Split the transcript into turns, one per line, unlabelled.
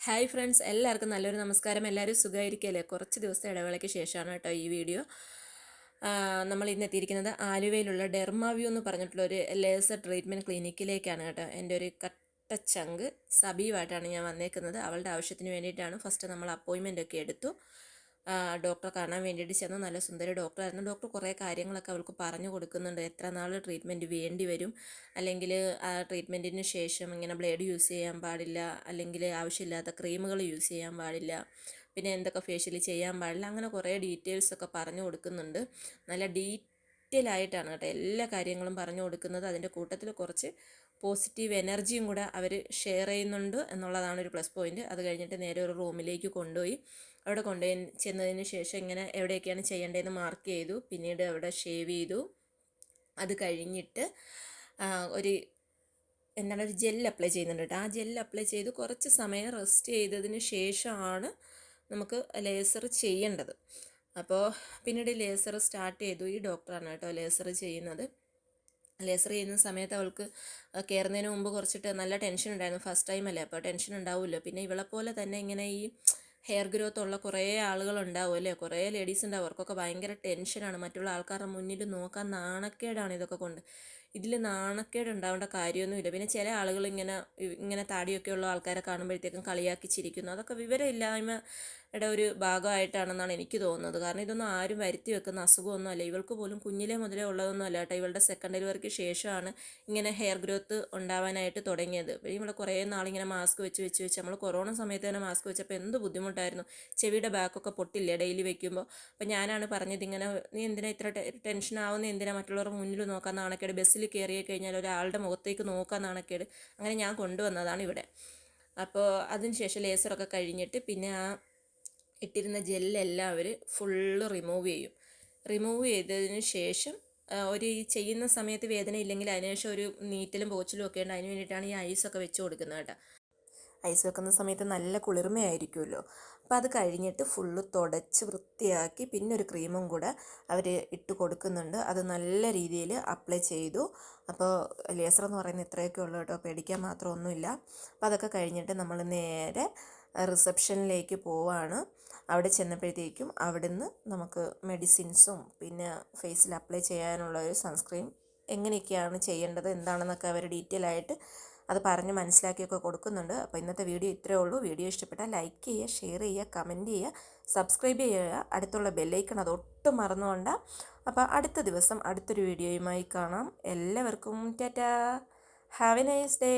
Hi friends എല്ലാവർക്കും നല്ലൊരു നമസ്കാരം. എല്ലാവരും സുഖമായിരിക്കല്ലേ? കുറച്ച് ദിവസത്തെ ഇടവേളയ്ക്ക് ശേഷമാണ് കേട്ടോ ഈ വീഡിയോ. നമ്മൾ ഇന്ന് എത്തിയിരിക്കുന്നത് ആലുവയിലുള്ള ഡെർമാവ്യൂ എന്ന് പറഞ്ഞിട്ടുള്ള ഒരു ലേസർ ട്രീറ്റ്മെന്റ് ക്ലിനിക്കിലേക്കാണ് കേട്ടോ. എന്റെ ഒരു കട്ട ചങ്ക് സബീവായിട്ടാണ് ഞാൻ വന്നേക്കുന്നത്. അവളുടെ ആവശ്യത്തിന് വേണ്ടിയിട്ടാണ് ഫസ്റ്റ് നമ്മൾ അപ്പോയിൻമെന്റ് ഒക്കെ എടുത്തു. ഡോക്ടറെ കാണാൻ വേണ്ടിയിട്ട് ചെന്ന നല്ല സുന്ദര ഡോക്ടറായിരുന്നു. ഡോക്ടർ കുറേ കാര്യങ്ങളൊക്കെ അവൾക്ക് പറഞ്ഞു കൊടുക്കുന്നുണ്ട്. എത്ര നാൾ ട്രീറ്റ്മെന്റ് വേണ്ടി വരും? അല്ലെങ്കിൽ ആ ട്രീറ്റ്മെന്റിന് ശേഷം ഇങ്ങനെ ബ്ലേഡ് യൂസ് ചെയ്യാൻ പാടില്ല. അല്ലെങ്കിൽ ആവശ്യമില്ലാത്ത ക്രീമുകൾ യൂസ് ചെയ്യാൻ പാടില്ല. പിന്നെ എന്തൊക്കെ ഫേഷ്യൽ ചെയ്യാൻ പാടില്ല. അങ്ങനെ കുറേ ഡീറ്റെയിൽസൊക്കെ പറഞ്ഞു കൊടുക്കുന്നുണ്ട്. നല്ല ഡീറ്റെയിൽ ആയിട്ടാണ് കേട്ടോ എല്ലാ കാര്യങ്ങളും പറഞ്ഞു കൊടുക്കുന്നത്. അതിന്റെ കൂട്ടത്തിൽ കുറച്ച് പോസിറ്റീവ് എനർജിയും കൂടെ അവർ ഷെയർ ചെയ്യുന്നുണ്ട് എന്നുള്ളതാണ് ഒരു പ്ലസ് പോയിന്റ്. അത് കഴിഞ്ഞിട്ട് നേരെ ഒരു റൂമിലേക്ക് കൊണ്ടുപോയി. അവിടെ കൊണ്ടുപോയി ചെന്നതിന് ശേഷം ഇങ്ങനെ എവിടെയൊക്കെയാണ് ചെയ്യേണ്ടതെന്ന് മാർക്ക് ചെയ്തു. പിന്നീട് അവിടെ ഷേവ് ചെയ്തു. അത് കഴിഞ്ഞിട്ട് ഒരു എന്താണ് ഒരു ജെൽ അപ്ലൈ ചെയ്യുന്നുണ്ട് കേട്ടോ. ആ ജെൽ അപ്ലൈ ചെയ്ത് കുറച്ച് സമയം റെസ്റ്റ് ചെയ്തതിന് ശേഷമാണ് നമുക്ക് ലേസർ ചെയ്യേണ്ടത്. അപ്പോൾ പിന്നീട് ലേസർ സ്റ്റാർട്ട് ചെയ്തു ഈ ഡോക്ടറാണ് കേട്ടോ ലേസർ ചെയ്യുന്നത്. ലേസർ ചെയ്യുന്ന സമയത്ത് അവൾക്ക് കയറുന്നതിന് മുമ്പ് കുറച്ചിട്ട് നല്ല ടെൻഷൻ ഉണ്ടായിരുന്നു. ഫസ്റ്റ് ടൈം അല്ലേ? അപ്പോൾ ടെൻഷൻ ഉണ്ടാവുമല്ലോ. പിന്നെ ഇവളെ പോലെ തന്നെ ഇങ്ങനെ ഈ ഹെയർ ഗ്രോത്ത് ഉള്ള കുറേ ആളുകൾ ഉണ്ടാവും അല്ലേ? കുറേ ലേഡീസ് ഉണ്ടാവും. അവർക്കൊക്കെ ഭയങ്കര ടെൻഷനാണ്. മറ്റുള്ള ആൾക്കാരുടെ മുന്നിൽ നോക്കാൻ നാണക്കേടാണ് ഇതൊക്കെ കൊണ്ട്. ഇതിൽ നാണക്കേട് ഉണ്ടാവേണ്ട കാര്യമൊന്നുമില്ല. പിന്നെ ചില ആളുകൾ ഇങ്ങനെ ഇങ്ങനെ താടിയൊക്കെ ഉള്ള ആൾക്കാരെ കാണുമ്പോഴത്തേക്കും കളിയാക്കി ചിരിക്കുന്നു. അതൊക്കെ വിവരമില്ലായ്മയുടെ ഒരു ഭാഗമായിട്ടാണെന്നാണ് എനിക്ക് തോന്നുന്നത്. കാരണം ഇതൊന്നും ആരും വരുത്തി വെക്കുന്ന അസുഖമൊന്നും അല്ല ഇവൾക്ക് പോലും കുഞ്ഞിലെ മുതലേ ഉള്ളതൊന്നും അല്ല കേട്ടോ. ഇവളുടെ സെക്കൻഡ് ഡെലിവറിക്ക് ശേഷമാണ് ഇങ്ങനെ ഹെയർ ഗ്രോത്ത് ഉണ്ടാവാനായിട്ട് തുടങ്ങിയത്. ഇവിടെ കുറേ നാളിങ്ങനെ മാസ്ക് വെച്ച് വെച്ച് വെച്ച്. നമ്മൾ കൊറോണ സമയത്ത് തന്നെ മാസ്ക് വെച്ചപ്പോൾ എന്ത് ബുദ്ധിമുട്ടായിരുന്നു. ചെവിയുടെ ബാക്കൊക്കെ പൊട്ടില്ലേ ഡെയിലി വെക്കുമ്പോൾ അപ്പോൾ ഞാനാണ് പറഞ്ഞത് ഇങ്ങനെ നീ എന്തിനാ ഇത്ര ടെൻഷൻ ആവുന്ന എന്തിനാ മറ്റുള്ളവർ മുന്നിൽ നോക്കാൻ നാണക്കേട്? ബസ്സിൽ കയറി കഴിഞ്ഞാൽ ഒരാളുടെ മുഖത്തേക്ക് നോക്കാൻ നാണക്കേട് അങ്ങനെ ഞാൻ കൊണ്ടുവന്നതാണ് ഇവിടെ. അപ്പോൾ അതിനുശേഷം ലേസറൊക്കെ കഴിഞ്ഞിട്ട് പിന്നെ ആ ഇട്ടിരുന്ന ജെല്ലെല്ലാം അവർ ഫുള്ള് റിമൂവ് ചെയ്യും. റിമൂവ് ചെയ്തതിന് ശേഷം ഒരു ഈ ചെയ്യുന്ന സമയത്ത് വേദന ഇല്ലെങ്കിൽ അതിനുശേഷം ഒരു നീറ്റലും പോച്ചിലും ഒക്കെ ഉണ്ട്. അതിന് വേണ്ടിയിട്ടാണ് ഈ ഐസൊക്കെ വെച്ച് കൊടുക്കുന്നത് കേട്ടോ. ഐസ് വെക്കുന്ന സമയത്ത് നല്ല കുളിർമയായിരിക്കുമല്ലോ. അപ്പോൾ അത് കഴിഞ്ഞിട്ട് ഫുള്ള് തുടച്ച് വൃത്തിയാക്കി പിന്നെ ഒരു ക്രീമും കൂടെ അവർ ഇട്ട് കൊടുക്കുന്നുണ്ട്. അത് നല്ല രീതിയിൽ അപ്ലൈ ചെയ്തു. അപ്പോൾ ലേസർ എന്ന് പറയുന്നത് ഇത്രയൊക്കെ ഉള്ളൂ കേട്ടോ. പേടിക്കാൻ മാത്രമൊന്നുമില്ല അപ്പോൾ അതൊക്കെ കഴിഞ്ഞിട്ട് നമ്മൾ നേരെ റിസപ്ഷനിലേക്ക് പോവാണ്. അവിടെ ചെന്നപ്പോഴത്തേക്കും അവിടുന്ന് നമുക്ക് മെഡിസിൻസും പിന്നെ ഫേസിൽ അപ്ലൈ ചെയ്യാനുള്ള ഒരു സൺസ്ക്രീൻ എങ്ങനെയൊക്കെയാണ് ചെയ്യേണ്ടത് എന്താണെന്നൊക്കെ അവർ ഡീറ്റെയിൽ ആയിട്ട് അത് പറഞ്ഞ് മനസ്സിലാക്കിയൊക്കെ കൊടുക്കുന്നുണ്ട്. അപ്പോൾ ഇന്നത്തെ വീഡിയോ ഇത്രയേ ഉള്ളൂ. വീഡിയോ ഇഷ്ടപ്പെട്ടാൽ ലൈക്ക് ചെയ്യുക ഷെയർ ചെയ്യുക കമന്റ് ചെയ്യുക സബ്സ്ക്രൈബ് ചെയ്യുക. അടുത്തുള്ള ബെല്ലൈക്കൺ അത് ഒട്ടും മറന്നുകൊണ്ട. അപ്പോൾ അടുത്ത ദിവസം അടുത്തൊരു വീഡിയോയുമായി കാണാം. എല്ലാവർക്കും tata. Have a nice day.